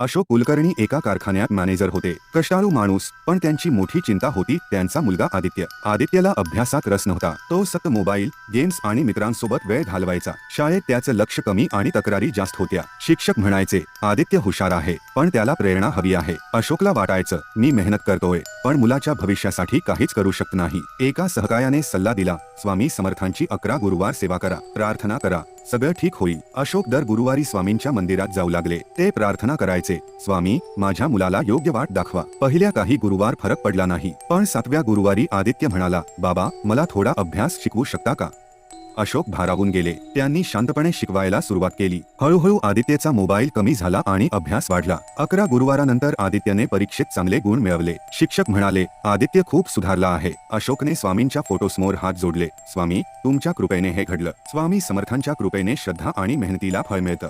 अशोक कुलकर्णी एका कारखान्यात मॅनेजर होते. कष्टाळू माणूस पण त्यांची मोठी चिंता होती त्यांचा मुलगा आदित्य. आदित्यला अभ्यासात रस नव्हता. तो सत मोबाईल गेम्स आणि मित्रांसोबत वेळ घालवायचा. शाळेत त्याचं लक्ष कमी आणि तक्रारी जास्त होत्या. शिक्षक म्हणायचे आदित्य हुशार आहे पण त्याला प्रेरणा हवी आहे. अशोकला वाटायचं मी मेहनत करतोय पण मुलाच्या भविष्यासाठी काहीच करू शकत नाही. एका सहकायाने सल्ला दिला स्वामी समर्थांची अकरा गुरुवार सेवा करा. प्रार्थना करा. सगळं ठीक होईल. अशोक दर गुरुवारी स्वामींच्या मंदिरात जाऊ लागले. ते प्रार्थना करायचे. स्वामी माझ्या मुलाला योग्य वाट दाखवा. पहिल्या काही गुरुवार फरक पडला नाही. पण सातव्या गुरुवारी आदित्य म्हणाला बाबा मला थोडा अभ्यास शिकवू शकता का? अशोक भारावून गेले. त्यांनी शांतपणे शिकवायला सुरुवात केली. हळूहळू आदित्यचा मोबाईल कमी झाला आणि अभ्यास वाढला. अकरा गुरुवारानंतर आदित्यने परीक्षेत चांगले गुण मिळवले. शिक्षक म्हणाले आदित्य खूप सुधारला आहे. अशोकने स्वामींच्या फोटोसमोर हात जोडले. स्वामी तुमच्या कृपेने हे घडलं. स्वामी समर्थांच्या कृपेने श्रद्धा आणि मेहनतीला फळ मिळतं.